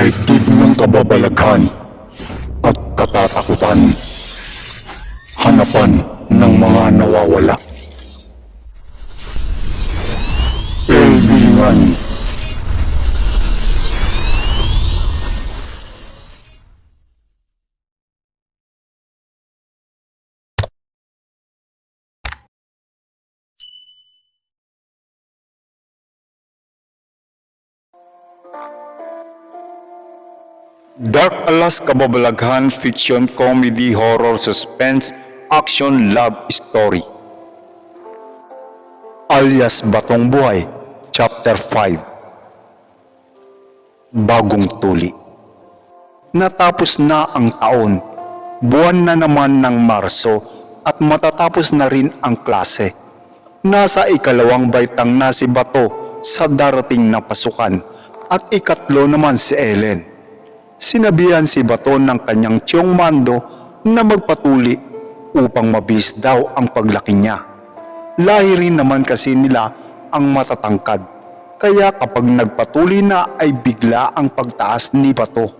daigdig ng kababalaghan at katatakutan. Hanapan ng mga nawawala. Elbilingan Dark Alas Kababalaghan Fiction Comedy Horror Suspense Action Love Story. Alias Batong Buhay Chapter 5 Bagong Tuli. Natapos na ang taon, buwan na naman ng Marso at matatapos na rin ang klase. Nasa ikalawang baitang na si Bato sa darating na pasukan at ikatlo naman si Ellen sinabihan si Bato ng kanyang tiyong mando na magpatuli upang mabilis daw ang paglaki niya. Lahi rin naman kasi nila ang matatangkad, kaya kapag nagpatuli na ay bigla ang pagtaas ni Bato.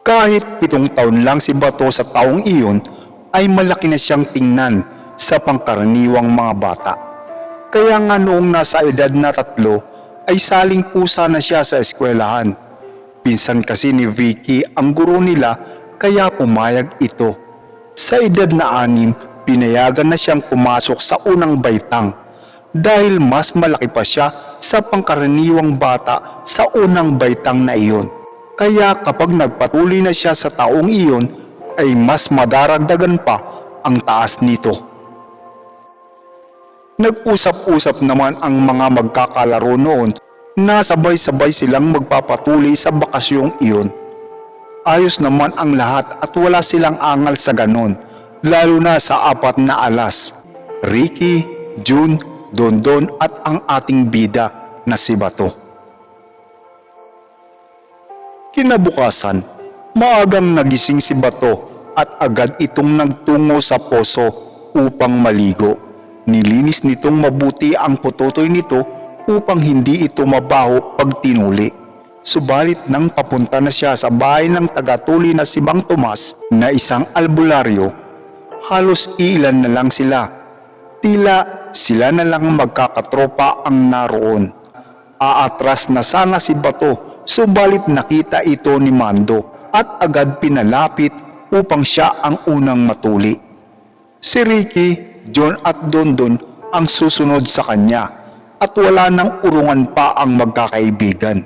Kahit pitong taon lang si Bato sa taong iyon, ay malaki na siyang tingnan sa pangkaraniwang mga bata. Kaya nga noong nasa edad na tatlo, ay saling pusa na siya sa eskwelahan. Pinsan kasi ni Vicky ang guro nila kaya pumayag ito. Sa edad na anim, pinayagan na siyang pumasok sa unang baitang dahil mas malaki pa siya sa pangkaraniwang bata sa unang baitang na iyon. Kaya kapag nagpatuloy na siya sa taong iyon, ay mas madaragdagan pa ang taas nito. Nag-usap-usap naman ang mga magkakalaro noon na sabay-sabay silang magpapatuloy sa bakasyong iyon. Ayos naman ang lahat at wala silang angal sa ganon, lalo na sa apat na alas. Ricky, June, Dondon at ang ating bida na si Bato. Kinabukasan, maagang nagising si Bato at agad itong nagtungo sa poso upang maligo. Nilinis nitong mabuti ang putotoy nito upang hindi ito mabaho pag tinuli. Subalit nang papunta na siya sa bahay ng tagatuli na si Mang Tomas na isang albularyo, halos iilan na lang sila. Tila sila na lang magkakatropa ang naroon. Aatras na sana si Bato, subalit nakita ito ni Mando at agad pinalapit upang siya ang unang matuli. Si Ricky, John at Dondon ang susunod sa kanya at wala nang urungan pa ang magkakaibigan.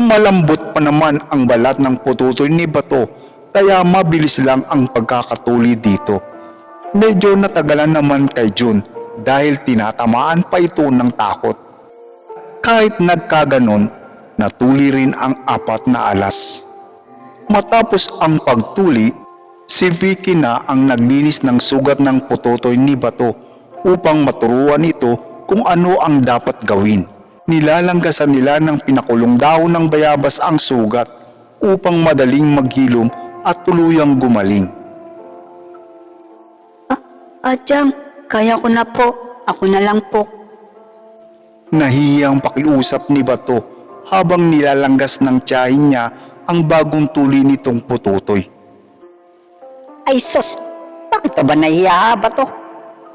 Malambot pa naman ang balat ng pututoy ni Bato kaya mabilis lang ang pagkakatuli dito. Medyo natagalan naman kay June dahil tinatamaan pa ito ng takot. Kahit nagkaganon, natuli rin ang apat na alas. Matapos ang pagtuli, si Vicky na ang naglinis ng sugat ng putotoy ni Bato upang maturuan ito kung ano ang dapat gawin. Nilalanggasan nila ng pinakulong dahon ng bayabas ang sugat upang madaling maghilom at tuluyang gumaling. Adyang, kaya ko na po. Ako na lang po. Nahihiyang pakiusap ni Bato habang nilalanggas ng tiyahin niya ang bagong tuli nitong pututoy. Ay sus, bakit ka ba nahiya ba to?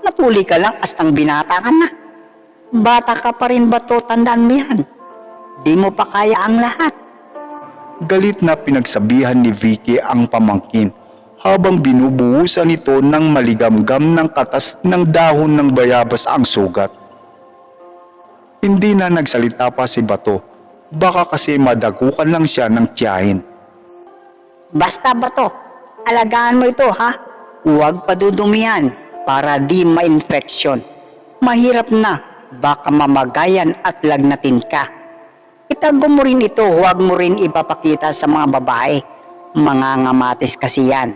Natuli ka lang astang binata ka na. Bata ka pa rin ba to? Tandaan mo yan. Di mo pa kaya ang lahat. Galit na pinagsabihan ni Vicky ang pamangkin habang binubuhusan ito ng maligamgam ng katas ng dahon ng bayabas ang sugat. Hindi na nagsalita pa si Bato, baka kasi madagukan lang siya ng tiyahin. Basta ba to? Alagaan mo ito ha? Huwag padudumihan para di ma-infeksyon. Mahirap na, baka mamagayan at lagnatin ka. Itago mo rin ito, huwag mo rin ipapakita sa mga babae. Mga ngamatis kasi yan.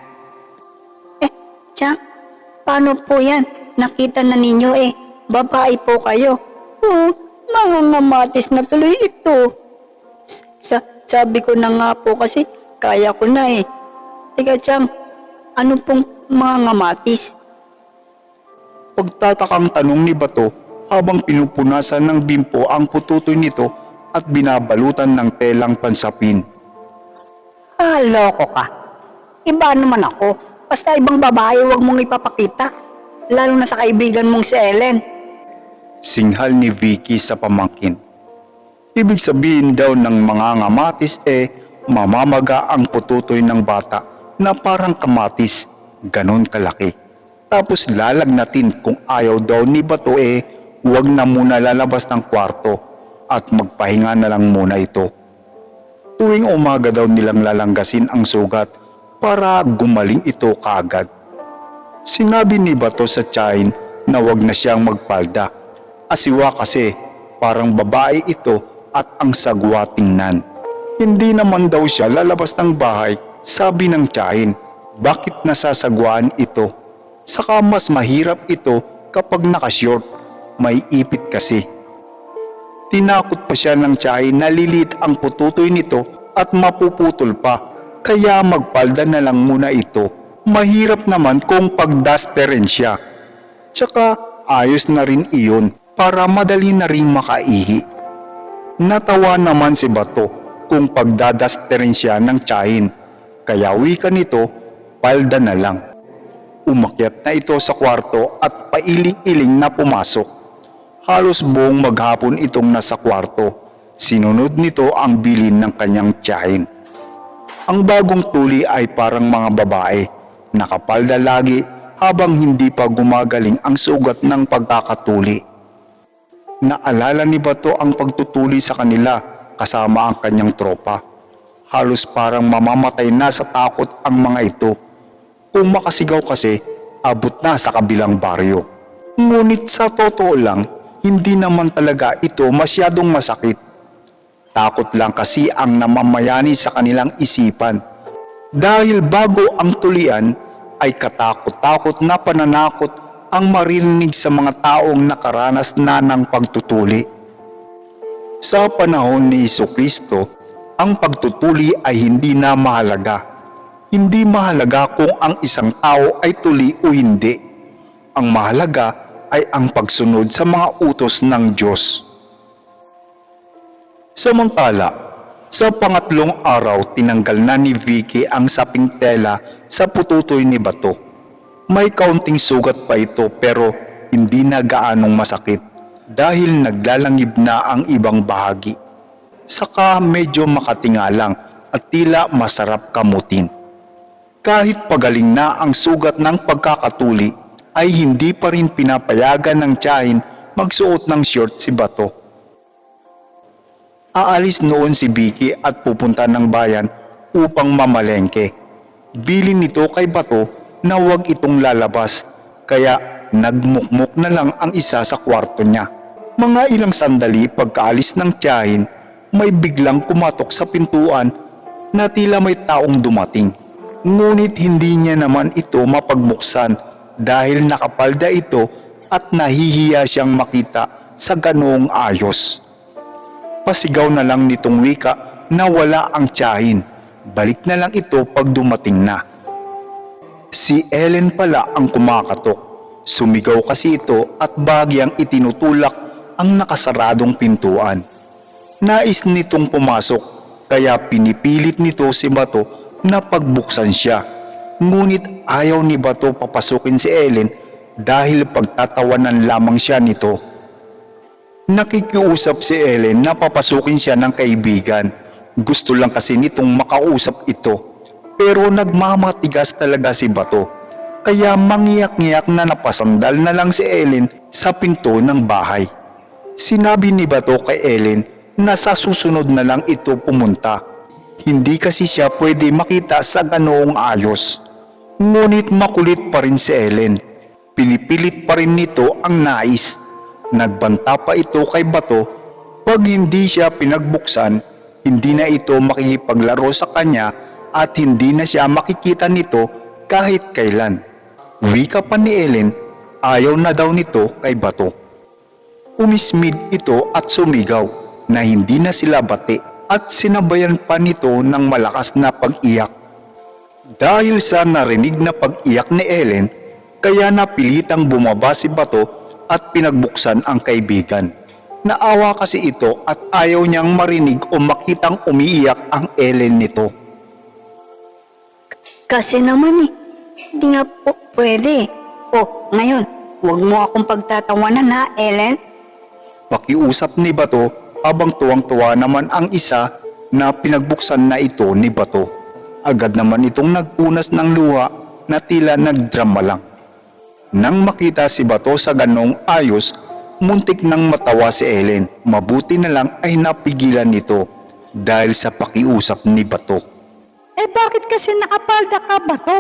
Eh, tiyan, paano po yan? Nakita na ninyo eh, babae po kayo. Oh, mga ngamatis na tuloy ito. Sa sabi ko na nga po kasi kaya ko na eh. Teka, Chang, ano pong mga ngamatis? Pagtatakang tanong ni Bato habang pinupunasan ng bimpo ang pututoy nito at binabalutan ng telang pansapin. Ah, loko ka. Iba naman ako. Basta ibang babae huwag mong ipapakita. Lalo na sa kaibigan mong si Ellen. Singhal ni Vicky sa pamangkin. Ibig sabihin daw ng mga ngamatis eh mamamaga ang pututoy ng bata na parang kamatis, ganon kalaki. Tapos lalagnatin kung ayaw daw ni Bato eh huwag na muna lalabas ng kwarto at magpahinga na lang muna ito. Tuwing umaga daw nilang lalanggasin ang sugat para gumaling ito kaagad. Sinabi ni Bato sa Chain na wag na siyang magpalda. Asiwa kasi parang babae ito at ang sagwa tingnan. Hindi naman daw siya lalabas ng bahay, sabi ng Chain. Bakit nasasagwaan ito? Saka mas mahirap ito kapag nakashort, may ipit kasi. Tinakot pa siya ng Chain na lilit ang pututoy nito at mapuputol pa, kaya magpalda na lang muna ito. Mahirap naman kung pagdasterin siya. Tsaka ayos na rin iyon para madali na rin makaihi. Natawa naman si Bato kung pagdadasterin siya ng tsahin. Kaya wika nito, palda na lang. Umakyat na ito sa kwarto at pailing-iling na pumasok. Halos buong maghapon itong nasa kwarto. Sinunod nito ang bilin ng kanyang tiyahin. Ang bagong tuli ay parang mga babae, nakapalda lagi habang hindi pa gumagaling ang sugat ng pagkakatuli. Naalala ni Bato ang pagtutuli sa kanila kasama ang kanyang tropa. Halos parang mamamatay na sa takot ang mga ito. Kung makasigaw kasi, abot na sa kabilang baryo. Ngunit sa totoo lang, hindi naman talaga ito masyadong masakit. Takot lang kasi ang namamayani sa kanilang isipan. Dahil bago ang tulian ay katakot-takot na pananakot ang maririnig sa mga taong nakaranas na ng pagtutuli. Sa panahon ni Iso Kristo, ang pagtutuli ay hindi na mahalaga. Hindi mahalaga kung ang isang tao ay tuli o hindi. Ang mahalaga ay ang pagsunod sa mga utos ng Diyos. Samantala, sa pangatlong araw tinanggal na ni Vicky ang saping tela sa pututoy ni Bato. May kaunting sugat pa ito pero hindi na gaanong masakit dahil naglalangib na ang ibang bahagi. Saka medyo makatingalang at tila masarap kamutin. Kahit pagaling na ang sugat ng pagkakatuli, ay hindi pa rin pinapayagan ng tiyahin magsuot ng short si Bato. Aalis noon si Vicky at pupunta ng bayan upang mamalengke. Bilin nito kay Bato na huwag itong lalabas kaya nagmukmuk na lang ang isa sa kwarto niya. Mga ilang sandali pagkaalis ng tiyahin, may biglang kumatok sa pintuan na tila may taong dumating. Ngunit hindi niya naman ito mapagmuksan dahil nakapalda ito at nahihiya siyang makita sa ganoong ayos pasigaw na lang nitong wika na wala ang tiyahin. Balik na lang ito pag dumating na. Si Ellen pala ang kumakatok. Sumigaw kasi ito at bagyang itinutulak ang nakasaradong pintuan. Nais nitong pumasok kaya pinipilit nito si Bato na pagbuksan siya. Ngunit ayaw ni Bato papasukin si Ellen dahil pagtatawanan lamang siya nito. Nakikiusap si Ellen na papasukin siya ng kaibigan. Gusto lang kasi nitong makausap ito. Pero nagmamatigas talaga si Bato. Kaya mangiyak-ngiyak na napasandal na lang si Ellen sa pinto ng bahay. Sinabi ni Bato kay Ellen na sa susunod na lang ito pumunta. Hindi kasi siya pwede makita sa ganoong ayos. Ngunit makulit pa rin si Ellen. Pinipilit pa rin nito ang nais. Nagbanta pa ito kay Bato, pag hindi siya pinagbuksan, hindi na ito makikipaglaro sa kanya at hindi na siya makikita nito kahit kailan. Wika pa ni Ellen, ayaw na daw nito kay Bato. Umismid ito at sumigaw na hindi na sila bati at sinabayan pa nito ng malakas na pag-iyak. Dahil sa narinig na pag-iyak ni Ellen, kaya napilitang bumaba si Bato at pinagbuksan ang kaibigan. Naawa kasi ito at ayaw niyang marinig o makitang umiiyak ang Ellen nito. Kasi naman eh, hindi nga po pwede. O, ngayon, huwag mo akong pagtatawanan ha, Ellen. Pakiusap ni Bato habang tuwang-tuwa naman ang isa na pinagbuksan na ito ni Bato. Agad naman itong nagpunas ng luha na tila nagdrama lang. Nang makita si Bato sa ganong ayos, muntik nang matawa si Ellen. Mabuti na lang ay napigilan nito dahil sa pakiusap ni Bato. Eh bakit kasi nakapalda ka bato?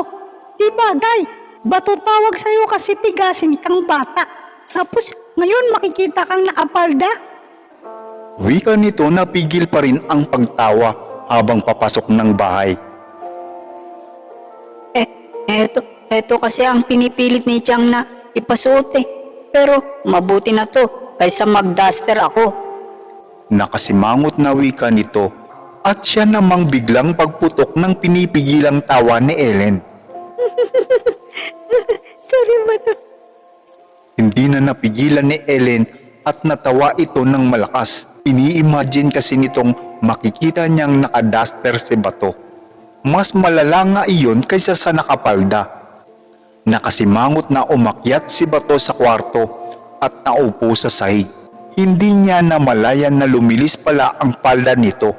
Di bagay. Bato tawag sa'yo kasi tigasin kang bata. Tapos ngayon makikita kang nakapalda? Wika nito napigil pa rin ang pagtawa habang papasok ng bahay. Eto, eto kasi ang pinipilit ni Chang na ipasuot eh. Pero mabuti na to kaysa magduster ako. Nakasimangot na wika nito at siya namang biglang pagputok ng pinipigilang tawa ni Ellen. Sorry bato. Hindi na napigilan ni Ellen at natawa ito ng malakas. Ini-imagine kasi nitong makikita niyang nakaduster si Bato. Mas malala nga iyon kaysa sa nakapalda. Nakasimangot na umakyat si Bato sa kwarto at naupo sa sahig. Hindi niya namalayan na lumilis pala ang palda nito.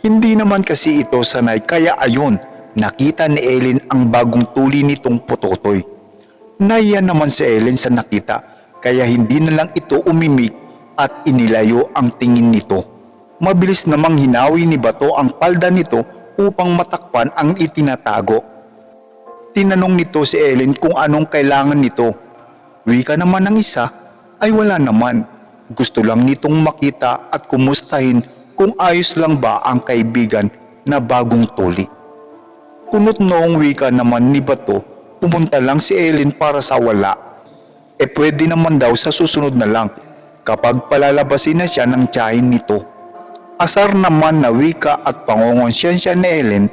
Hindi naman kasi ito sanay kaya ayon nakita ni Ellen ang bagong tuli nitong putotoy. Naiya naman si Ellen sa nakita kaya hindi na lang ito umimik at inilayo ang tingin nito. Mabilis namang hinawi ni Bato ang palda nito upang matakpan ang itinatago. Tinanong nito si Ellen kung anong kailangan nito. Wika naman ng isa ay wala naman. Gusto lang nitong makita at kumustahin kung ayos lang ba ang kaibigan na bagong tuli. Kunot noong wika naman ni Bato, pumunta lang si Ellen para sa wala. E pwede naman daw sa susunod na lang kapag palalabasin na siya ng tiyahin nito. Asar naman na wika at pangongonsensya ni Ellen,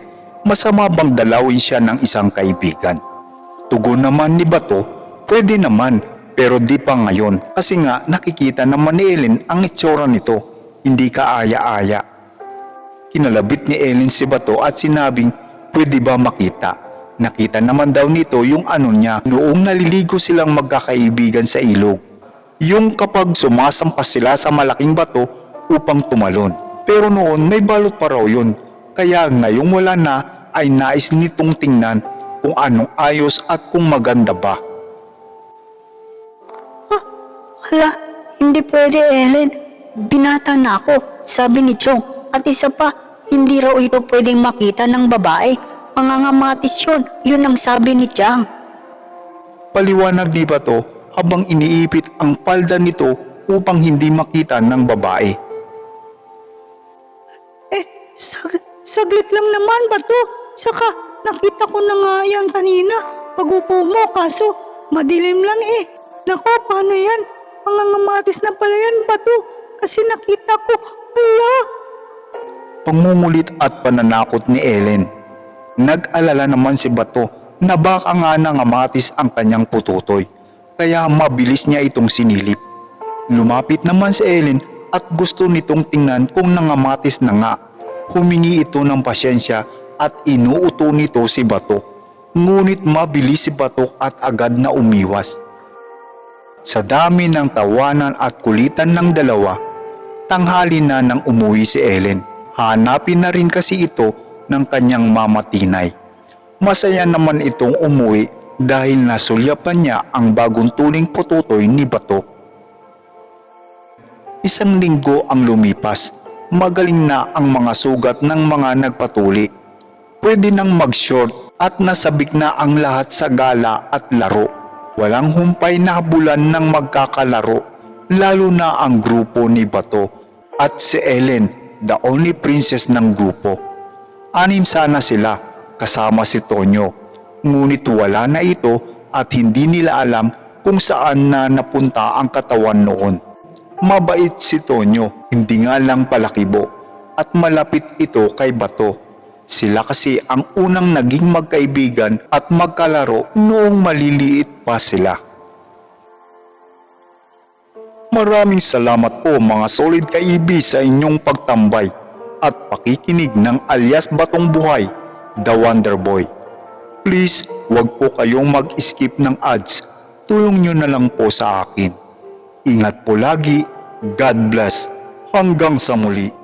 masama bang dalawin siya ng isang kaibigan? Tugon naman ni Bato, pwede naman pero di pa ngayon kasi nga nakikita naman ni Ellen ang itsura nito, hindi ka aya-aya. Kinalabit ni Ellen si Bato at sinabing pwede ba makita. Nakita naman daw nito yung ano niya noong naliligo silang magkakaibigan sa ilog. Yung kapag sumasampas sila sa malaking bato upang tumalon. Pero noon may balot pa raw yun. Kaya ngayong wala na ay nais nitong tingnan kung anong ayos at kung maganda ba. Hala, hindi pwede Ellen. Binata na ako, sabi ni Chong. At isa pa, hindi raw ito pwedeng makita ng babae. Mangangamatis yun, yun ang sabi ni Chang. Paliwanag ni Bato habang iniipit ang palda nito upang hindi makita ng babae. Sag- saglit lang naman bato. Saka nakita ko na nga yan kanina. Pag-upo mo kaso madilim lang eh. Nako, paano yan? Mangangamatis na pala yan bato. Kasi nakita ko, hala. Pangungulit at pananakot ni Ellen. Nag-alala naman si Bato na baka nga nangamatis ang kanyang pututoy, kaya mabilis niya itong sinilip. Lumapit naman si Ellen at gusto nitong tingnan kung nangamatis na nga. Humingi ito ng pasyensya at inuuto nito si Bato. Ngunit mabilis si Bato at agad na umiwas. Sa dami ng tawanan at kulitan ng dalawa, tanghali na nang umuwi si Ellen. Hanapin na rin kasi ito ng kanyang mama Tinay. Masaya naman itong umuwi dahil nasulyapan niya ang bagong tuling pututoy ni Bato. Isang linggo ang lumipas. Magaling na ang mga sugat ng mga nagpatuli. Pwede nang mag-short at nasabik na ang lahat sa gala at laro. Walang humpay na bulan ng magkakalaro, lalo na ang grupo ni Bato at si Ellen, the only princess ng grupo. Anim sana sila, kasama si Tonyo. Ngunit wala na ito at hindi nila alam kung saan na napunta ang katawan noon. Mabait si Tonyo, hindi nga lang palakibo at malapit ito kay Bato. Sila kasi ang unang naging magkaibigan at magkalaro noong maliliit pa sila. Maraming salamat po mga solid kaibi sa inyong pagtambay at pakikinig ng alias Batong Buhay, The Wonder Boy. Please, wag po kayong mag-skip ng ads. Tulong nyo na lang po sa akin. Ingat po lagi. God bless. Hanggang sa muli.